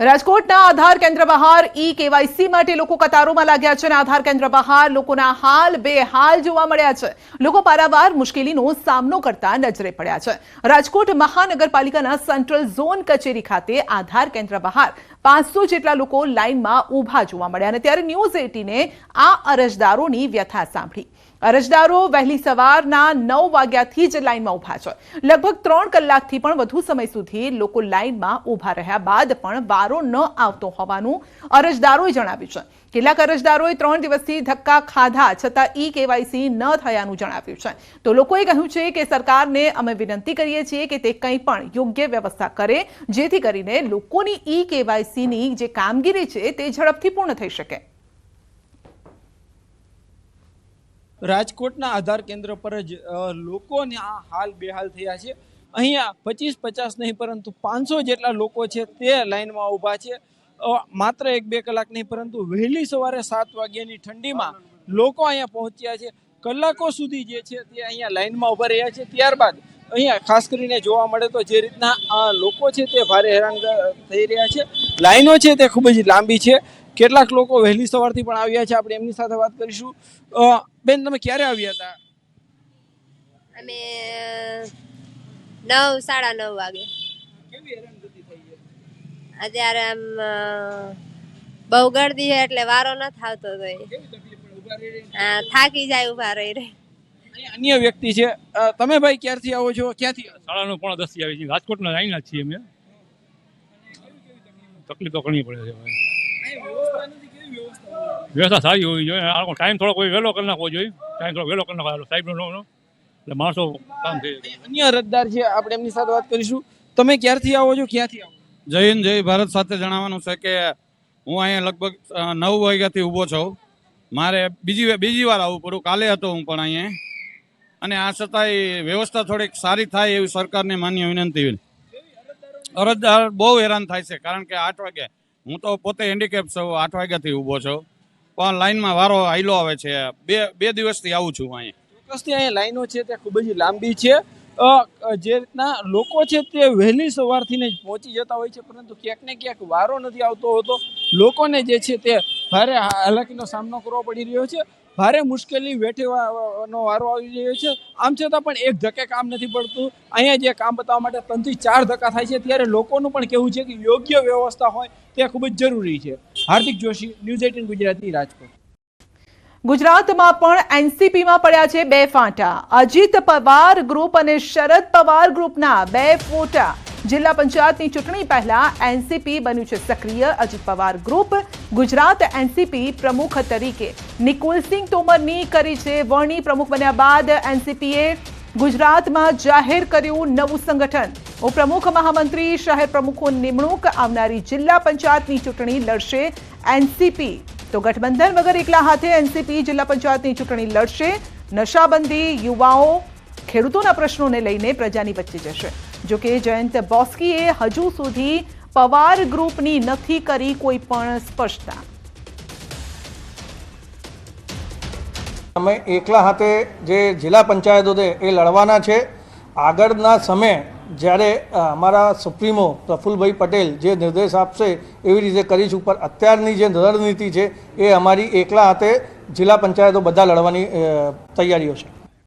રાજકોટના આધાર કેન્દ્ર બહાર ઈ કેવાયસી માટે લોકો કતારોમાં લાગ્યા છે અને આધાર કેન્દ્ર બહાર લોકોના હાલ બે હાલ જોવા મળ્યા છે. લોકો પારાવાર મુશ્કેલીનો સામનો કરતા નજરે પડ્યા છે. રાજકોટ મહાનગરપાલિકાના સેન્ટ્રલ ઝોન કચેરી ખાતે આધાર કેન્દ્ર બહાર પાંચસો જેટલા લોકો લાઇનમાં ઊભા જોવા મળ્યા અને ત્યારે ન્યૂઝ એટીને આ અરજદારોની વ્યથા સાંભળી. અરજદારો વહેલી સવારના નવ વાગ્યાથી જ લાઇનમાં ઊભા છે. લગભગ ત્રણ કલાકથી પણ વધુ સમય સુધી લોકો લાઇનમાં ઊભા રહ્યા બાદ પણ વારો ન આવતો હોવાનું અરજદારોએ જણાવ્યું છે. કેટલાક અરજદારોએ ત્રણ દિવસથી ધક્કા ખાધા છતાં ઈ કેવાયસી ન થયાનું જણાવ્યું છે. તો લોકોએ કહ્યું છે કે સરકારને અમે વિનંતી કરીએ છીએ કે તે કંઈ પણ યોગ્ય વ્યવસ્થા કરે, જેથી કરીને લોકોની ઈ કેવાયસીની જે કામગીરી છે તે ઝડપથી પૂર્ણ થઈ શકે. રાજકોટના આધાર કેન્દ્ર પર જ લોકોને આ હાલ બેહાલ થયા છે. અહીંયા પચીસ પચાસ નહીં, પરંતુ પાંચસો જેટલા લોકો છે તે લાઈનમાં ઊભા છે. માત્ર એક બે કલાક નહીં પરંતુ વહેલી સવારે સાત વાગ્યાની ઠંડીમાં લોકો અહીંયા પહોંચ્યા છે. કલાકો સુધી જે છે તે અહીંયા લાઇનમાં ઊભા રહ્યા છે. ત્યારબાદ અહીંયા ખાસ કરીને જોવા મળે તો જે રીતના આ લોકો છે તે ભારે હેરાન થઈ રહ્યા છે. લાઈનો છે તે ખૂબ જ લાંબી છે. કેટલાક લોકો વહેલી સવારથી પણ આવ્યા છે. આપણે એમની સાથે વાત કરીશું. બેન તમે ક્યારે આવ્યા હતા? અમે નવ સાડા નવ વાગે. કેવી છે અત્યારે આમ બહુ ગળદી છે એટલે વારો ન થાવતો તો થાકી જાય ઊભા રહી રહી. અન્ય વ્યક્તિ છે. તમે ભાઈ ક્યારથી આવો છો? ક્યાંથી? આવો છો? શાળા નું પણ દસી આવી છે. રાજકોટના આવીના છીએ અમે. તકલીફ તો ઘણી પડે છે વ્યવસ્થા નથી હોય? વ્યવસ્થા સારી હોવી જોઈએ. ટાઈમ થોડો કોઈ વહેલો કરી નાખવો જોઈએ. ટાઈમ થોડો વહેલો કરી નાખવો સાહેબ નો એટલે માણસો કામ થઈ. અન્ય અરજદાર છે. આપણે એમની સાથે વાત કરીશું. તમે ક્યારથી આવો છો? ક્યાંથી આવો જય જય ભારત સાથે જણાવવાનું છે કે હું અહીંયા લગભગ નવ વાગ્યાથી ઊભો છું. મારે બીજી બીજી વાર આવવું પડ્યું. કાલે હતો હું પણ અહીંયા. અને આ છતાંય વ્યવસ્થા થોડીક સારી થાય એવી સરકારને માન્ય વિનંતી અરજદાર બહુ હેરાન થાય છે, કારણ કે આઠ વાગે, હું તો પોતે હેન્ડીકેપ છું, આઠ વાગ્યાથી ઊભો છું. પણ લાઈનમાં વારો આયલો આવે છે. બે બે દિવસથી આવું છું અહીંયા. અહીંયા લાઈનો છે તે ખૂબ જ લાંબી છે. જે રીતના લોકો છે તે વહેલી સવારથી જ પહોંચી જતા હોય છે, પરંતુ ક્યાંક ને ક્યાંક વારો નથી આવતો હોતો. લોકોને જે છે તે ભારે હાલાકીનો સામનો કરવો પડી રહ્યો છે. ભારે મુશ્કેલી વેઠવાનો વારો આવી રહ્યો છે. આમ છતાં પણ એક ધક્કે કામ નથી પડતું. અહીંયા જે કામ બતાવવા માટે ત્રણથી ચાર ધક્કા થાય છે, ત્યારે લોકોનું પણ કહેવું છે કે યોગ્ય વ્યવસ્થા હોય તે ખૂબ જ જરૂરી છે. Hardik Joshi, news eighteen Gujarati Rajkot. ગુજરાતમાં પણ એનસીપીમાં પડ્યા છે બે ફાંટા. અજીત પવાર ગ્રુપ અને શરદ પવાર ગ્રુપના બે ફોટા. જિલ્લા પંચાયતની ચૂંટણી પહેલા એનસીપી બન્યું છે સક્રિય. અજીત પવાર ગ્રુપ ગુજરાત એનસીપી પ્રમુખ તરીકે. નિકુલસિંહ તોમરની કરી છે વરણી. પ્રમુખ બન્યા બાદ એનસીપીએ ગુજરાતમાં જાહેર કર્યું નવું સંગઠન. ઉપપ્રમુખ મહામંત્રી શહેર પ્રમુખો નિમણૂક. આવનારી જિલ્લા પંચાયતની ચૂંટણી લડશે એનસીપી. તો ગઠબંધન વગર એકલા હાથે એનસીપી જિલ્લા પંચાયતની ચૂંટણી લડશે. નશાબંધી યુવાઓ ખેડૂતોના પ્રશ્નોને લઈને પ્રજાની વચ્ચે જશે. જોકે જયંત બોસ્કીએ હજુ સુધી પવાર ગ્રુપની નથી કરી કોઈ પણ સ્પષ્ટતા. અમે એકલા હાથે જે જિલ્લા પંચાયતો છે એ લડવાના છે. આગળના સમયે જ્યારે અમારા સુપ્રીમો પ્રફુલભાઈ પટેલ જે નિર્દેશ આપશે એવી રીતે કરીશું પણ અત્યારની જે રણનીતિ છે એ અમારી એકલા હાથે જિલ્લા પંચાયતો બધા લડવાની તૈયારીઓ છે.